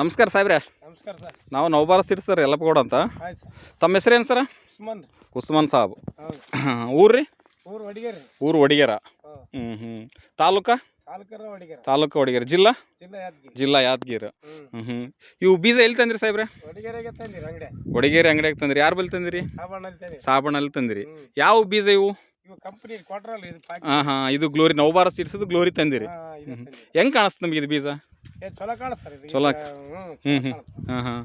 ನಮಸ್ಕಾರ ಸಾಹೇಬ್ರೆ. ನಮಸ್ಕಾರ ಸರ್. ನಾವು ನವಬಾರ ಸಿಟಿ ಸರ್ ಯಲ್ಲಪ್ಪಗೌಡ ಅಂತ. ಆಯ್ತು ಸರ್. ತಮ್ಮ ಹೆಸರು ಸರ ಸರ್? ಉಸ್ಮಾನ್. ಸಾಬ್. ಊರ್ರಿ? ಊರು ರೀ ಊರು ಒಡಿಗೆರ ಹಾಂ. ಹ್ಞೂ ಹ್ಞೂ ತಾಲೂಕ? ತಾಲೂಕರ ಹೊಡಿಗೆರ ತಾಲೂಕು ಒಡಿಗೆರ ಜಿಲ್ಲಾ? ಜಿಲ್ಲಾ ಯಾದಗಿರಿ. ಜಿಲ್ಲಾ ಯಾದಗಿರಿ. ಹ್ಞೂ ಹ್ಞೂ ಹ್ಞೂ ಇವು ಬೀಜ ಎಲ್ಲಿ ತಂದ್ರಿ ಸಾಹೇಬ್ರೆ? ಹೊಡಿಗೆರೆಗೆ ತಂದಿರಿ ಅಂಗಡಿ ಒಡಿಗೇರಿ ಅಂಗಡಿಯಾಗ ತಂದ್ರಿ. ಯಾರು ಬಲ್ಲಿ ತಂದಿರಿ? ಸಾಬಣ್ಣಲ್ಲಿ ತಂದಿರಿ. ಸಾಬಣ್ಣಲ್ಲಿ ತಂದಿರಿ. ಹ್ಞೂ ಯಾವ ಬೀಜ ಇವು? ಇವು ಕಂಪ್ನಿ ಕೊಟ್ರಲ್ಲ ಇದು ಪಾಕಿ ಹಾಂ ಹಾಂ. ಇದು ಗ್ಲೋರಿ ನವಬಾರ ಸಿಡ್ಸದು ಗ್ಲೋರಿ ತಂದಿರಿ. ಹೆಂಗ್ ಇದು ತಂದಿರಿ. ಹೆಂಗೆ ಕಾಣಿಸ್ತು ನಮಗೆ ಇದು ಬೀಜ? ಚಲೋ ಕಾಣ ಸರ್ ಇದು? ಚಲೋ ಈಗ, ಹ್ಞೂ ಹ್ಞೂ ಹ್ಞೂ. ಹಾಂ ಹಾಂ.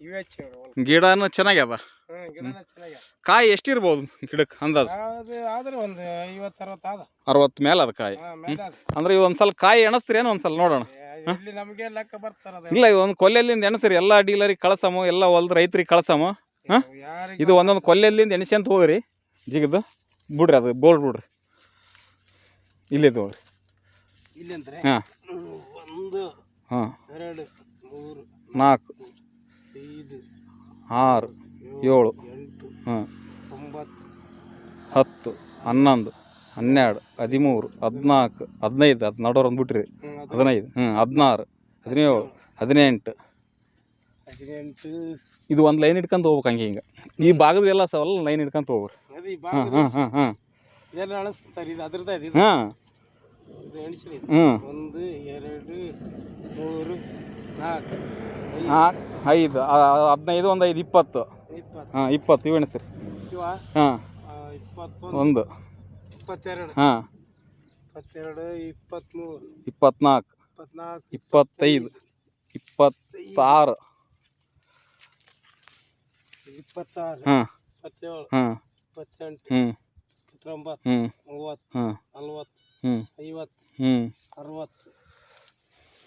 ಇವೇ ಚಲೋ ಗಿಡನೂ ಚೆನ್ನಾಗ್ಯದ ಹ್ಞೂ ಗಿಡನ ಚೆನ್ನಾಗಿ ಕಾಯಿ ಎಷ್ಟಿರ್ಬೋದು ಗಿಡಕ್ಕೆ ಅಂದಾಜು? ಅದು ಆದ್ರೆ ಒಂದು ಐವತ್ತು ಅರವತ್ತು ಆದ. ಅರವತ್ತು ಮೇಲೆ ಅದ ಕಾಯಿ. ಅಂದ್ರೆ ಮೇಲೆ ಅದ. ಅಂದ್ರೆ ಇವ್ ಒಂದ್ಸಲ ಕಾಯಿ ಎಣಸ್ತೀರಿ ಏನೋ ಒಂದ್ಸಲ ನೋಡೋಣ. ಏ, ಇಲ್ಲಿ ನಮಗೆ ಲೆಕ್ಕ ಬರ್ತ ಸರ್ ಅದು. ಇಲ್ಲ ಇವ್ ಒಂದು ಕೊಲ್ಲೆಲ್ಲಿಂದ ಎಣಸ್ರಿ ಎಲ್ಲ ಡೀಲರಿಗೆ ಕಳ್ಸಮು ಎಲ್ಲ ಹೊಲ್ದ ರೈತರಿಗೆ ಕಳ್ಸಮು. ಹಾಂ? ಯಾರಿಗೆ ಇದು ಒಂದೊಂದು ಕೊಲ್ಲೆಲ್ಲಿಂದ ಎಣಿಸ್ಕೊಂತ ಹೋಗ್ರಿ. ಜಿಗದು. ಬಿಡ್ರಿ ಅದು ಬೋರ್ಡ್ ಬಿಡ್ರಿ. ಇಲ್ಲಿದ್ದು ಹೋಗ್ರಿ. ಇಲ್ಲಿ ಅಂದ್ರೆ ಹಾಂ ಹಾಂ. ಎರಡು ಮೂರು ನಾಲ್ಕು ಐದು ಆರು ಏಳು ಎಂಟು ಹಾಂ. ಒಂಬತ್ತು ಹತ್ತು ಹನ್ನೊಂದು ಹನ್ನೆರಡು ಹದಿಮೂರು ಹದಿನಾಲ್ಕು ಹದಿನೈದು ಅದು ನಡೋರು ಅಂದ್ಬಿಟ್ರಿ. ಹದಿನೈದು. ಹ್ಞೂ ಹದಿನಾರು ಹದಿನೇಳು ಹದಿನೆಂಟು. ಹದಿನೆಂಟು. ಇದು ಒಂದು ಲೈನ್ ಹಿಡ್ಕೊಂತ ಹೋಗ್ಬೇಕು ಹಂಗೆ ಹಿಂಗೆ. ಈ ಭಾಗದ ಎಲ್ಲ ಸವಲ್ಲ ಲೈನ್ ಹಿಡ್ಕೊಂತ ಹೋಗ್ರಿ ಹಾಂ ಈ ಹಾಂ ಹಾಂ ಹಾಂ ಹಾಂ ಹಾಂ. ಇದೆಲ್ಲ ಅಳಿಸ್ತಾರೆ ಇದು ಅದ್ರದ್ದು ಇದು ಹಾಂ. ಇದು ಎಣಿಸ್ರಿ ಇದು. ಹ್ಞೂ ಒಂದು ಎರಡು ಮೂರು ನಾಲ್ಕು. ಐದು ಹದಿನೈದು ಒಂದು ಐದು ಇಪ್ಪತ್ತು. ಇಪ್ಪತ್ತು. ಹಾಂ ಇಪ್ಪತ್ತು ಇವು? ಎಣಿಸ್ರಿ ಹಾಂ ಒಂದು. ಇಪ್ಪತ್ತೆರಡು. ಹಾಂ. ಇಪ್ಪತ್ತೆರಡು ಇಪ್ಪತ್ತ್ಮೂರು. ಇಪ್ಪತ್ನಾಲ್ಕು ಇಪ್ಪತ್ನಾಲ್ಕು ಇಪ್ಪತ್ತೈದು. ಇಪ್ಪತ್ತಾರು. ಇಪ್ಪತ್ತಾರು. ಹಾಂ. ಇಪ್ಪತ್ತೇಳು. ಹಾಂ. ಇಪ್ಪತ್ತೆಂಟು. ಹ್ಞೂ ಇಪ್ಪತ್ತೊಂಬತ್ತು. ಹ್ಞೂ ಮೂವತ್ತು. ಹ್ಞೂ ನಲ್ವತ್ತು. ಹ್ಞೂ ಐವತ್ತು. ಹ್ಞೂ ಅರವತ್ತು.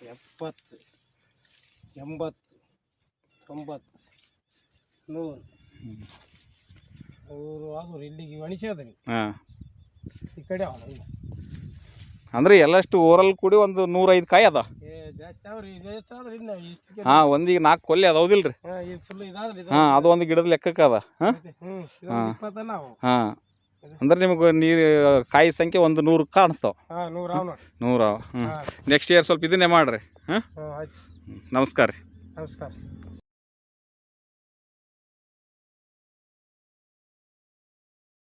ಎಪ್ಪತ್ತು. ಎಂಬತ್ತು ತೊಂಬತ್ತು ನೂರು. ಅವರು ಆಗೋರು ಇಲ್ಲಿಗೆ ಎಣಿಸೋದ್ರಿ ಹಾಂ. ಈ ಕಡೆ ಅಂದ್ರೆ ಎಲ್ಲಷ್ಟು ಓರಲ್ ಕೂಡಿ ಒಂದು ನೂರೈದು ಕಾಯಿ ಅದ? ಏ ಜಾಸ್ತಿ ಅವ್ರಿ ಇದು ಎಷ್ಟಾದ್ರಿ ಇನ್ನು ಇಷ್ಟು ಹಾಂ ಒಂದೀಗ ನಾಲ್ಕು ಕೊಲ್ಲಿ ಅದ ಹೌದಿಲ್ರಿ ಹಾಂ ಇದು ಫುಲ್ ಇದಾದ್ರಿ ಇದು. ಹಾಂ ಅದು ಒಂದು ಗಿಡದ ಲೆಕ್ಕಕ್ಕೆ ಅದ. ಹಾಂ? ಹ್ಞೂ ಹಾಂ. ಇಪ್ಪತ್ತ ನಾವು ಹಾಂ. ಅಂದ್ರೆ ನಿಮಗೆ ನೀರು ಕಾಯಿ ಸಂಖ್ಯೆ ಒಂದು ನೂರು ಕಾಣಿಸ್ತಾವ. ಹಾಂ ನೂರು ಅವ ನೋಡಿ ನೂರ ಹ್ಞೂ ನೆಕ್ಸ್ಟ್ ಇಯರ್ ಸ್ವಲ್ಪ ಇದನ್ನೇ ಮಾಡ್ರಿ ಹಾಂ? ಹಾಂ ಆಯ್ತು. ನಮಸ್ಕಾರ ರೀ ನಮಸ್ಕಾರ